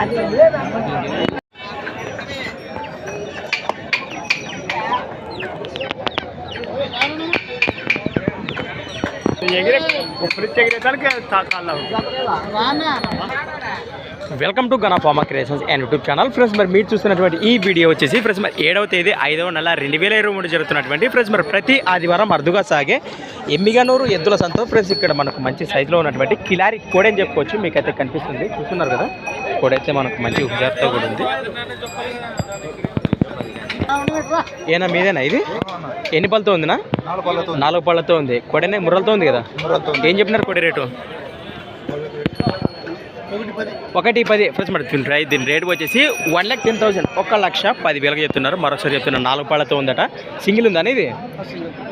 అది welcome to గనా pharma creations and YouTube channel friends మరి మీరు చూస్తున్నటువంటి ఈ వీడియో వచ్చేసి ఫ్రెండ్స్ మరి ఏడవ తేదీ ఐదవ నెల రెండు వేల ఇరవై మూడు జరుగుతున్నటువంటి ఫ్రెండ్స్ మరి ప్రతి ఆదివారం అరుదుగా సాగే ఎమ్మిగనూరు ఎద్దుల సంతో ఫ్రెండ్స్ ఇక్కడ మనకు మంచి సైజులో ఉన్నటువంటి కిలారి కోడి అని చెప్పుకోవచ్చు. మీకు అయితే కనిపిస్తుంది. చూస్తున్నారు కదా? కోడైతే మనకు మంచి హుజార్తో కూడా ఉంది ఏనా మీదేనా ఇది? ఎన్ని పళ్ళతో ఉందినా? నాలుగు పళ్ళతో ఉంది. కొడనే ముర్రలతో ఉంది కదా? ఏం చెప్పినారు కొడి రేటు? ఒకటి పది. ఫ్రెండ్స్ మరి దీని రేట్ దీని రేట్ వచ్చేసి వన్ ల్యాక్ టెన్ థౌసండ్. ఒక లక్ష పది వేలకు చెప్తున్నారు. మరొకసారి చెప్తున్నారు. నాలుగు పళ్ళతో ఉందట. సింగిల్ ఉందా ఇది?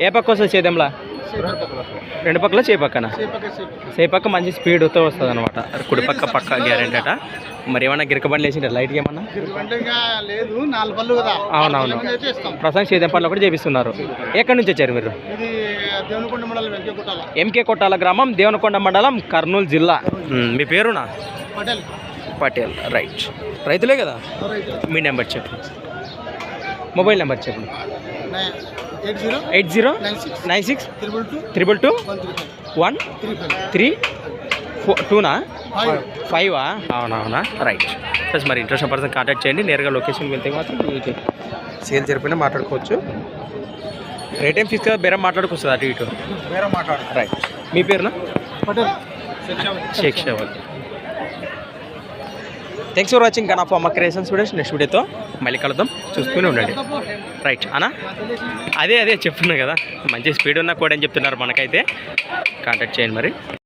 ఏ పక్క వస్తుంది చేద్దాంలా? రెండు పక్కల చే పక్కన. సే పక్క మంచి స్పీడ్తో వస్తుంది అనమాట కుడి పక్క పక్క గ్యారెంటీ అట. మరి ఏమన్నా గిరకబండి వేసింటారు లైట్గా ఏమన్నా? అంటే ఇంకా లేదు నాలుగు పళ్ళు కదా. అవునవును. ప్రస్తుతం సేద్యం పనులు కూడా చేపిస్తున్నారు. ఎక్కడి నుంచి వచ్చారు మీరు? ఎంకే కొట్టాల గ్రామం దేవనకొండ మండలం కర్నూలు జిల్లా. మ్, మీ పేరునా? పటేల్. పటేల్ రైట్. రైతులే కదా? మీ నెంబర్ చెప్పు. మొబైల్ నెంబర్ చెప్పు. Eight zero nine six triple two triple two one three four టూనా? Five. అవునవునా రైట్. ప్లస్ మరి ఇంట్రెస్ట్ పర్సన్ కాంటాక్ట్ చేయండి. నేరుగా లొకేషన్కి వెళ్తే మాత్రం మీకు సేల్ జరిపినా మాట్లాడుకోవచ్చు. రేట్ ఏం ఫీస్ కదా? బేరం మాట్లాడుకోవచ్చు అటు ఇటు? వేరే మాట్లాడు. రైట్. మీ పేరునా? షేక్ షేవల్ థ్యాంక్స్ ఫర్ వాచింగ్ గన్ ఆఫ్ అమ్మ క్రియేషన్స్ వీడియోస్ నెక్స్ట్ వీడియోతో మళ్ళీ కలుద్దాం. చూసుకుని ఉండండి. రైట్ అనా? అదే అదే చెప్తున్నా కదా. మంచి స్పీడ్ ఉన్న కూడా అని చెప్తున్నారు మనకైతే. కాంటాక్ట్ చేయండి మరి.